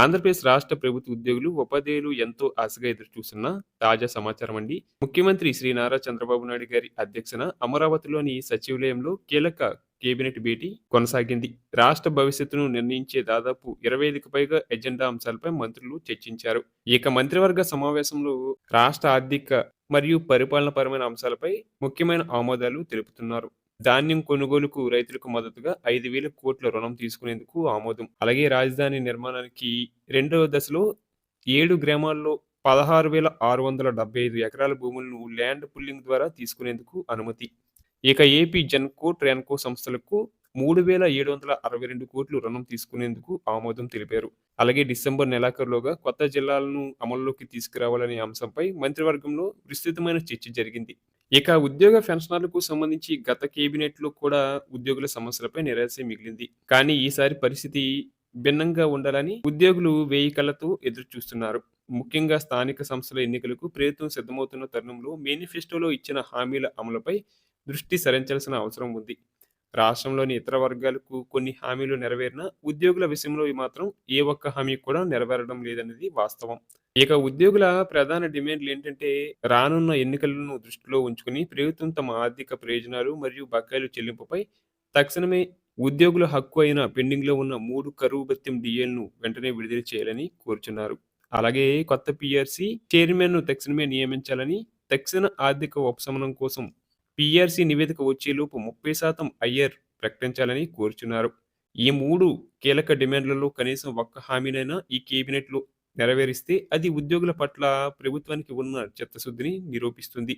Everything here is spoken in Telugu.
ఆంధ్రప్రదేశ్ రాష్ట్ర ప్రభుత్వ ఉద్యోగులు, ఉపాధ్యాయులు ఎంతో ఆశగా ఎదురుచూస్తున్న తాజా సమాచారం అండి. ముఖ్యమంత్రి శ్రీ నారా చంద్రబాబు నాయుడు గారి అధ్యక్షన అమరావతిలోని సచివాలయంలో కీలక కేబినెట్ భేటీ కొనసాగింది. రాష్ట్ర భవిష్యత్తును నిర్ణయించే దాదాపు 25కి పైగా ఎజెండా అంశాలపై మంత్రులు చర్చించారు. ఇక మంత్రివర్గ సమావేశంలో రాష్ట్ర ఆర్థిక మరియు పరిపాలనపరమైన అంశాలపై ముఖ్యమైన ఆమోదాలు తెలుపుతున్నారు. ధాన్యం కొనుగోలుకు రైతులకు మద్దతుగా ఐదు వేల కోట్ల రుణం తీసుకునేందుకు ఆమోదం. అలాగే రాజధాని నిర్మాణానికి రెండవ దశలో ఏడు గ్రామాల్లో పదహారు వేల ఆరు వందల డెబ్బై ఐదు ఎకరాల భూములను ల్యాండ్ పుల్లింగ్ ద్వారా తీసుకునేందుకు అనుమతి. ఇక ఏపీ జన్కో ట్రాన్కో సంస్థలకు మూడు వేల ఏడు వందల అరవై రెండు కోట్లు రుణం తీసుకునేందుకు ఆమోదం తెలిపారు. అలాగే డిసెంబర్ నెలాఖరులోగా కొత్త జిల్లాలను అమల్లోకి తీసుకురావాలనే అంశంపై మంత్రివర్గంలో విస్తృతమైన చర్చ జరిగింది. ఇక ఉద్యోగ పెన్షనర్లకు సంబంధించి గత కేబినెట్లో కూడా ఉద్యోగుల సమస్యలపై నిరాశ మిగిలింది. కానీ ఈసారి పరిస్థితి భిన్నంగా ఉండాలని ఉద్యోగులు వేయి కళ్ళతో ఎదురుచూస్తున్నారు. ముఖ్యంగా స్థానిక సంస్థల ఎన్నికలకు ప్రభుత్వం సిద్ధమవుతున్న తరుణంలో మేనిఫెస్టోలో ఇచ్చిన హామీల అమలుపై దృష్టి సారించాల్సిన అవసరం ఉంది. రాష్ట్రంలోని ఇతర వర్గాలకు కొన్ని హామీలు నెరవేరినా ఉద్యోగుల విషయంలో మాత్రం ఏ ఒక్క హామీ కూడా నెరవేరడం లేదన్నది వాస్తవం. ఇక ఉద్యోగుల ప్రధాన డిమాండ్లు ఏంటంటే రానున్న ఎన్నికలను దృష్టిలో ఉంచుకుని ప్రభుత్వం తమ ఆర్థిక ప్రయోజనాలు మరియు బకాయిలు చెల్లింపుపై తక్షణమే ఉద్యోగుల హక్కు అయిన పెండింగ్‌లో ఉన్న మూడు కరువు భత్యం డిఎల్ను వెంటనే విడుదల చేయాలని కోరుచున్నారు. అలాగే కొత్త పీఆర్సీ చైర్మన్‌ను తక్షణమే నియమించాలని, తక్షణ ఆర్థిక ఉపశమనం కోసం పీఆర్సీ నివేదిక వచ్చేలోపు ముప్పై శాతం అయ్యర్ ప్రకటించాలని కోరుచున్నారు. ఈ మూడు కీలక డిమాండ్లలో కనీసం ఒక్క హామీనైనా ఈ కేబినెట్లో నెరవేరిస్తే అది ఉద్యోగుల పట్ల ప్రభుత్వానికి ఉన్న చిత్తశుద్ధిని నిరూపిస్తుంది.